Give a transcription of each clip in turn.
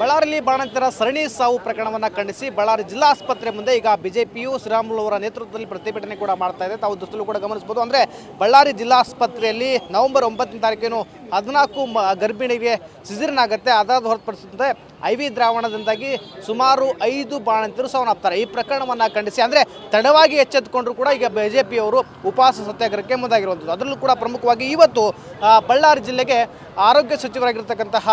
ಬಳ್ಳಾರಿಯಲ್ಲಿ ಬಾಣಂತರ ಸರಣಿ ಸಾವು ಪ್ರಕರಣವನ್ನು ಖಂಡಿಸಿ ಬಳ್ಳಾರಿ ಜಿಲ್ಲಾ ಆಸ್ಪತ್ರೆ ಮುಂದೆ ಈಗ ಬಿಜೆಪಿಯು ಶ್ರೀರಾಮುಲು ಅವರ ನೇತೃತ್ವದಲ್ಲಿ ಪ್ರತಿಭಟನೆ ಕೂಡ ಮಾಡ್ತಾ ಇದೆ. ತಾವು ದೃಷ್ಟಿಯಲ್ಲೂ ಕೂಡ ಗಮನಿಸಬಹುದು. ಅಂದರೆ ಬಳ್ಳಾರಿ ಜಿಲ್ಲಾ ಆಸ್ಪತ್ರೆಯಲ್ಲಿ ನವೆಂಬರ್ ಒಂಬತ್ತನೇ ತಾರೀಕೇನು ಹದಿನಾಲ್ಕು ಮ ಗರ್ಭಿಣಿಗೆ ಸಿಸಿರಿನ್ ಆಗುತ್ತೆ ಅದಾದ ಹೊರತುಪಡಿಸಿದಂತೆ ಐ ವಿ ದ್ರಾವಣದಿಂದಾಗಿ ಸುಮಾರು ಐದು ಬಾಣಂತಿರು ಸಾವನ್ನಪ್ತಾರೆ. ಈ ಪ್ರಕರಣವನ್ನು ಖಂಡಿಸಿ, ಅಂದರೆ ತಡವಾಗಿ ಎಚ್ಚೆತ್ತುಕೊಂಡ್ರು ಕೂಡ ಈಗ ಬಿ ಜೆ ಪಿಯವರು ಉಪವಾಸ ಸತ್ಯಾಗ್ರಹಕ್ಕೆ ಮುಂದಾಗಿರುವಂಥದ್ದು. ಅದರಲ್ಲೂ ಕೂಡ ಪ್ರಮುಖವಾಗಿ ಇವತ್ತು ಬಳ್ಳಾರಿ ಜಿಲ್ಲೆಗೆ ಆರೋಗ್ಯ ಸಚಿವರಾಗಿರ್ತಕ್ಕಂತಹ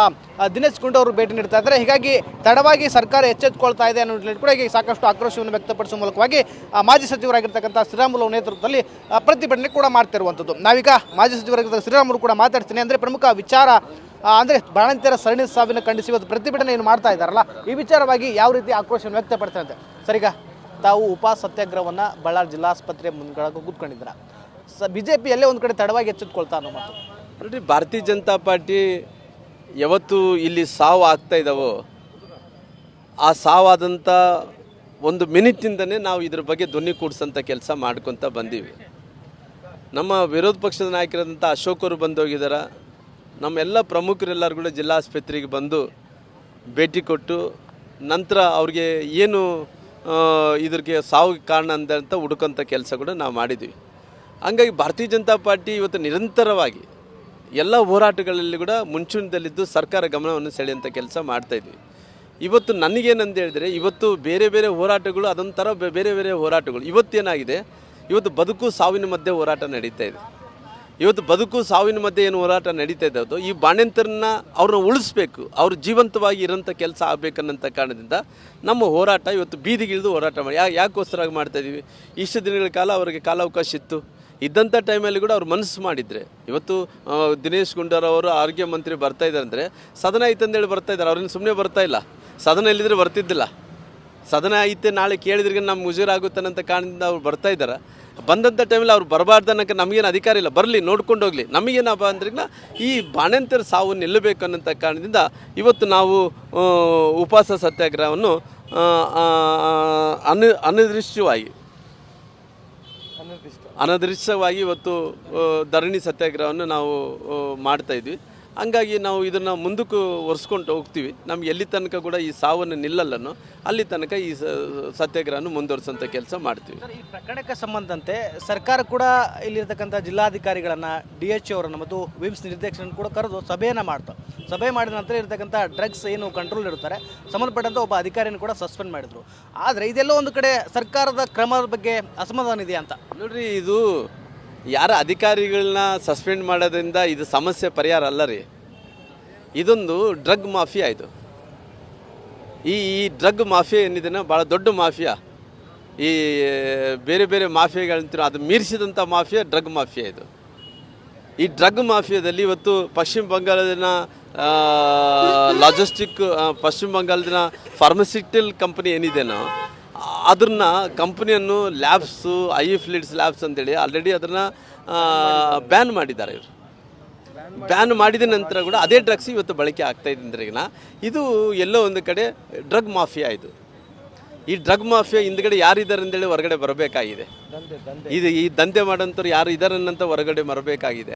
ದಿನೇಶ್ ದಿನೇಶ್ ಅವರು ಭೇಟಿ ನೀಡ್ತಾ ಇದ್ದಾರೆ. ಹೀಗಾಗಿ ತಡವಾಗಿ ಸರ್ಕಾರ ಎಚ್ಚೆತ್ತುಕೊಳ್ತಾ ಇದೆ ಅನ್ನೋ ಕೂಡ ಈಗ ಸಾಕಷ್ಟು ಆಕ್ರೋಶವನ್ನು ವ್ಯಕ್ತಪಡಿಸುವ ಮೂಲಕವಾಗಿ ಮಾಜಿ ಸಚಿವರಾಗಿರ್ತಕ್ಕಂಥ ಶ್ರೀರಾಮುಲು ನೇತೃತ್ವದಲ್ಲಿ ಪ್ರತಿಭಟನೆ ಕೂಡ ಮಾಡ್ತಿರುವಂಥದ್ದು. ನಾವೀಗ ಮಾಜಿ ಸಚಿವರಾಗಿರ್ತಕ್ಕಂಥ ಶ್ರೀರಾಮುಲು ಕೂಡ ಮಾತಾಡ್ತೀನಿ, ಅಂದರೆ ಪ್ರಮುಖ ವಿಚಾರ ಅಂದರೆ ಬಾಣಂತಿಯರ ಸರಣಿ ಸಾವಿನ ಖಂಡಿಸಿ ಇವತ್ತು ಪ್ರತಿಭಟನೆ ಏನು ಮಾಡ್ತಾ ಇದ್ದಾರಲ್ಲ, ಈ ವಿಚಾರವಾಗಿ ಯಾವ ರೀತಿ ಆಕ್ರೋಶವನ್ನು ವ್ಯಕ್ತಪಡ್ತಾರೆ ಅಂತ? ಸರಿಗ? ತಾವು ಉಪ ಸತ್ಯಾಗ್ರಹವನ್ನು ಬಳ್ಳಾರಿ ಜಿಲ್ಲಾಸ್ಪತ್ರೆ ಮುಂದ್ಗಡೆ ಕೂತ್ಕೊಂಡಿದ್ದೀರ? ಸ ಬಿ ಜೆ ಪಿಯಲ್ಲೇ ಒಂದು ಕಡೆ ತಡವಾಗಿ ಎಚ್ಚೆತ್ಕೊಳ್ತಾ ಅನ್ನೋ ಮಾತು. ನೋಡ್ರಿ ಭಾರತೀಯ ಜನತಾ ಪಾರ್ಟಿ ಯಾವತ್ತು ಇಲ್ಲಿ ಸಾವು ಆಗ್ತಾ ಇದ್ದಾವೋ ಆ ಸಾವಾದಂಥ ಒಂದು ಮಿನಿಟಿಂದನೇ ನಾವು ಇದ್ರ ಬಗ್ಗೆ ಧ್ವನಿ ಕೂಡಿಸೋಂಥ ಕೆಲಸ ಮಾಡ್ಕೊತ ಬಂದೀವಿ. ನಮ್ಮ ವಿರೋಧ ಪಕ್ಷದ ನಾಯಕರಾದಂಥ ಅಶೋಕರು ಅವರು ಬಂದೋಗಿದ್ದಾರೆ ನಮ್ಮೆಲ್ಲ ಪ್ರಮುಖರೆಲ್ಲರೂ ಕೂಡ ಜಿಲ್ಲಾ ಆಸ್ಪತ್ರೆಗೆ ಬಂದು ಭೇಟಿ ಕೊಟ್ಟು ನಂತರ ಅವ್ರಿಗೆ ಏನು ಇದ್ರಿಗೆ ಸಾವಿಗೆ ಕಾರಣ ಅಂತ ಹುಡುಕೋಂಥ ಕೆಲಸ ಕೂಡ ನಾವು ಮಾಡಿದ್ವಿ. ಹಂಗಾಗಿ ಭಾರತೀಯ ಜನತಾ ಪಾರ್ಟಿ ಇವತ್ತು ನಿರಂತರವಾಗಿ ಎಲ್ಲ ಹೋರಾಟಗಳಲ್ಲಿ ಕೂಡ ಮುಂಚೂಣಿದಲ್ಲಿದ್ದು ಸರ್ಕಾರ ಗಮನವನ್ನು ಸೆಳೆಯುವಂಥ ಕೆಲಸ ಮಾಡ್ತಾಯಿದ್ವಿ ಇವತ್ತು ನನಗೇನಂತ ಹೇಳಿದರೆ, ಇವತ್ತು ಬೇರೆ ಬೇರೆ ಹೋರಾಟಗಳು, ಅದೊಂಥರ ಬೇರೆ ಬೇರೆ ಹೋರಾಟಗಳು. ಇವತ್ತೇನಾಗಿದೆ, ಇವತ್ತು ಬದುಕು, ಸಾವಿನ ಮಧ್ಯೆ ಹೋರಾಟ ನಡೀತಾ ಇದೆ. ಇವತ್ತು ಬದುಕು ಸಾವಿನ ಮಧ್ಯೆ ಏನು ಹೋರಾಟ ನಡೀತಾ ಇದ್ದದ್ದು ಈ ಬಾಣ್ಯಂತರನ್ನ ಅವ್ರನ್ನ ಉಳಿಸ್ಬೇಕು, ಅವ್ರು ಜೀವಂತವಾಗಿ ಇರೋಂಥ ಕೆಲಸ ಆಗಬೇಕನ್ನಂಥ ಕಾರಣದಿಂದ ನಮ್ಮ ಹೋರಾಟ ಇವತ್ತು ಬೀದಿಗಿಳಿದು ಹೋರಾಟ ಮಾಡಿ. ಯಾ, ಯಾಕೋಸ್ಕರ ಮಾಡ್ತಾ ಇದೀವಿ? ಇಷ್ಟು ದಿನಗಳ ಕಾಲ ಅವರಿಗೆ ಕಾಲಾವಕಾಶ ಇತ್ತು. ಇದ್ದಂಥ ಟೈಮಲ್ಲಿ ಕೂಡ ಅವ್ರು ಮನಸ್ಸು ಮಾಡಿದರೆ. ಇವತ್ತು ದಿನೇಶ್ ಗುಂಡೂರಾವ್ ಅವರು ಆರೋಗ್ಯ ಮಂತ್ರಿ ಬರ್ತಾ ಇದ್ದಾರೆ ಅಂದರೆ ಸದನ ಐತಂದೇಳಿ ಬರ್ತಾ ಇದ್ದಾರೆ. ಅವ್ರನ್ನ ಸುಮ್ಮನೆ ಬರ್ತಾ ಇಲ್ಲ. ಸದನ ಇಲ್ಲಿದ್ರೆ ಬರ್ತಿದ್ದಿಲ್ಲ. ಸದನ ಐತೆ ನಾಳೆ ಕೇಳಿದ್ರಿಗೆ ನಮ್ಮ ಮುಜುಗರ ಆಗುತ್ತಾನಂತ ಕಾರಣದಿಂದ ಅವ್ರು ಬರ್ತಾ ಇದ್ದಾರೆ. ಬಂದಂಥ ಟೈಮಲ್ಲಿ ಅವ್ರು ಬರಬಾರ್ದು ಅನ್ನೋಕ್ಕೆ ನಮಗೇನು ಅಧಿಕಾರ ಇಲ್ಲ. ಬರಲಿ, ನೋಡ್ಕೊಂಡು ಹೋಗಲಿ. ನಮಗೇನಪ್ಪ ಅಂದ್ರಿಗ ಈ ಬಾಣಂತರ ಸಾವು ನಿಲ್ಲಬೇಕು ಅನ್ನೋಂಥ ಕಾರಣದಿಂದ ಇವತ್ತು ನಾವು ಉಪವಾಸ ಸತ್ಯಾಗ್ರಹವನ್ನು ಅನ, ಅನಿರ್ದಿಷ್ಟವಾಗಿ ಅನು ಅನಿರ್ದಿಷ್ಟವಾಗಿ ಇವತ್ತು ಧರಣಿ ಸತ್ಯಾಗ್ರಹವನ್ನು ನಾವು ಮಾಡ್ತಾಯಿದ್ವಿ ಹಂಗಾಗಿ ನಾವು ಇದನ್ನು ಮುಂದಕ್ಕೆ ಒರೆಸ್ಕೊಂಡು ಹೋಗ್ತೀವಿ. ನಮ್ಗೆ ಎಲ್ಲಿ ತನಕ ಕೂಡ ಈ ಸಾವನ್ನು ನಿಲ್ಲಲ್ಲನೋ ಅಲ್ಲಿ ತನಕ ಈ ಸತ್ಯಾಗ್ರಹನ ಸತ್ಯಾಗ್ರಹವನ್ನು ಮುಂದುವರಿಸೋಂಥ ಕೆಲಸ ಮಾಡ್ತೀವಿ. ಈ ಪ್ರಕರಣಕ್ಕೆ ಸಂಬಂಧಂತೆ ಸರ್ಕಾರ ಕೂಡ ಇಲ್ಲಿರ್ತಕ್ಕಂಥ ಜಿಲ್ಲಾಧಿಕಾರಿಗಳನ್ನು ಡಿ ಎಚ್ ಅವರನ್ನು ಮತ್ತು ವಿಮ್ಸ್ ನಿರ್ದೇಶನ ಕೂಡ ಕರೆದು ಸಭೆಯನ್ನು ಮಾಡ್ತಾವೆ ಸಭೆ ಮಾಡಿದ ನಂತರ ಇರ್ತಕ್ಕಂಥ ಡ್ರಗ್ಸ್ ಏನು ಕಂಟ್ರೋಲ್ ಇರ್ತಾರೆ ಸಂಬಂಧಪಟ್ಟಂಥ ಒಬ್ಬ ಅಧಿಕಾರಿಯನ್ನು ಕೂಡ ಸಸ್ಪೆಂಡ್ ಮಾಡಿದರು. ಆದರೆ ಇದೆಲ್ಲ ಒಂದು ಕಡೆ ಸರ್ಕಾರದ ಕ್ರಮದ ಬಗ್ಗೆ ಅಸಮಾಧಾನ ಇದೆಯಾ ಅಂತ? ನೋಡ್ರಿ ಇದು ಯಾರ ಅಧಿಕಾರಿಗಳನ್ನ ಸಸ್ಪೆಂಡ್ ಮಾಡೋದ್ರಿಂದ ಇದು ಸಮಸ್ಯೆ ಪರಿಹಾರ ಅಲ್ಲ ರೀ. ಇದೊಂದು ಡ್ರಗ್ ಮಾಫಿಯಾ ಇದು. ಈ ಈ ಡ್ರಗ್ ಮಾಫಿಯಾ ಏನಿದೆನೋ ಭಾಳ ದೊಡ್ಡ ಮಾಫಿಯಾ. ಈ, ಬೇರೆ ಬೇರೆ ಮಾಫಿಯಾಗಳಂತೀರ ಅದು ಮೀರಿಸಿದಂಥ ಮಾಫಿಯಾ, ಡ್ರಗ್ ಮಾಫಿಯಾ ಇದು. ಈ ಡ್ರಗ್ ಮಾಫಿಯಾದಲ್ಲಿ ಇವತ್ತು ಪಶ್ಚಿಮ ಬಂಗಾಳದಿನ ಲಾಜಿಸ್ಟಿಕ್ ಪಶ್ಚಿಮ ಬಂಗಾಳದ ಫಾರ್ಮಸಿಟಿಕಲ್ ಕಂಪನಿ ಏನಿದೆನೋ ಅದನ್ನ ಕಂಪ್ನಿಯನ್ನು ಲ್ಯಾಬ್ಸು ಐ ಫ್ಲಿಡ್ಸ್ ಲ್ಯಾಬ್ಸ್ ಅಂತೇಳಿ ಆಲ್ರೆಡಿ ಅದನ್ನು ಬ್ಯಾನ್ ಮಾಡಿದ್ದಾರೆ ಇವರು. ಬ್ಯಾನ್ ಮಾಡಿದ ನಂತರ ಕೂಡ ಅದೇ ಡ್ರಗ್ಸ್ ಇವತ್ತು ಬಳಕೆ ಆಗ್ತಾ ಇದ್ರಿಂದ ಇದು ಎಲ್ಲೋ ಒಂದು ಕಡೆ ಡ್ರಗ್ ಮಾಫಿಯಾ ಇದು. ಈ ಡ್ರಗ್ ಮಾಫಿಯಾ ಹಿಂದ್ಗಡೆ ಯಾರಿದ್ದಾರೆ ಅಂತೇಳಿ ಹೊರಗಡೆ ಬರಬೇಕಾಗಿದೆ. ಇದು ಈ ದಂಧೆ ಮಾಡೋಂಥವ್ರು ಯಾರು ಇದ್ದಾರನ್ನಂತ ಹೊರಗಡೆ ಬರಬೇಕಾಗಿದೆ.